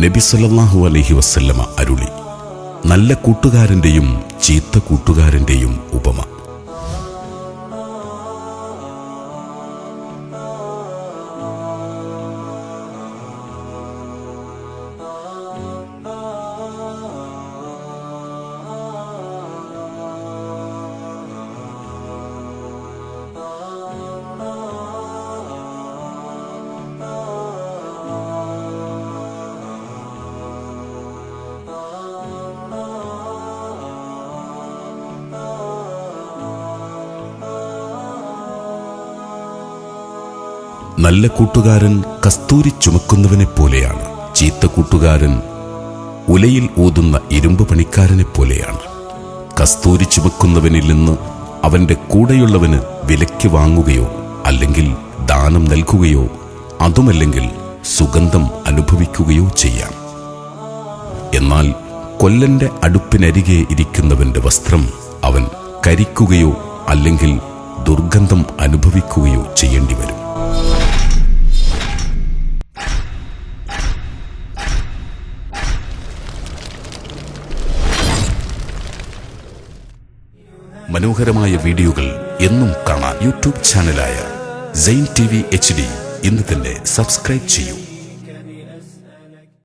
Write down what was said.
നബി സല്ലല്ലാഹു അലൈഹി വസല്ലമ അരുളി. നല്ല കൂട്ടുകാരന്റെയും ചീത്ത കൂട്ടുകാരന്റെയും ഉപമ. നല്ല കൂട്ടുകാരൻ കസ്തൂരി ചുമക്കുന്നവനെ പോലെയാണ്. ചീത്ത കൂട്ടുകാരൻ ഉലയിൽ ഊതുന്ന ഇരുമ്പ് പണിക്കാരനെ പോലെയാണ്. കസ്തൂരി ചുമക്കുന്നവനിൽ നിന്ന് അവന്റെ കൂടെയുള്ളവന് വിലയ്ക്ക് വാങ്ങുകയോ അല്ലെങ്കിൽ ദാനം നൽകുകയോ അതുമല്ലെങ്കിൽ സുഗന്ധം അനുഭവിക്കുകയോ ചെയ്യാം. എന്നാൽ കൊല്ലന്റെ അടുപ്പിനരികെ ഇരിക്കുന്നവന്റെ വസ്ത്രം അവൻ കരിക്കുകയോ അല്ലെങ്കിൽ ദുർഗന്ധം അനുഭവിക്കുകയോ ചെയ്യേണ്ടി വരും മനോഹരമായ വീഡിയോകൾ എന്നും കാണാൻ YouTube ചാനലായ Zain T V H D ഇന്ന് തന്നെ സബ്സ്ക്രൈബ് ചെയ്യൂ.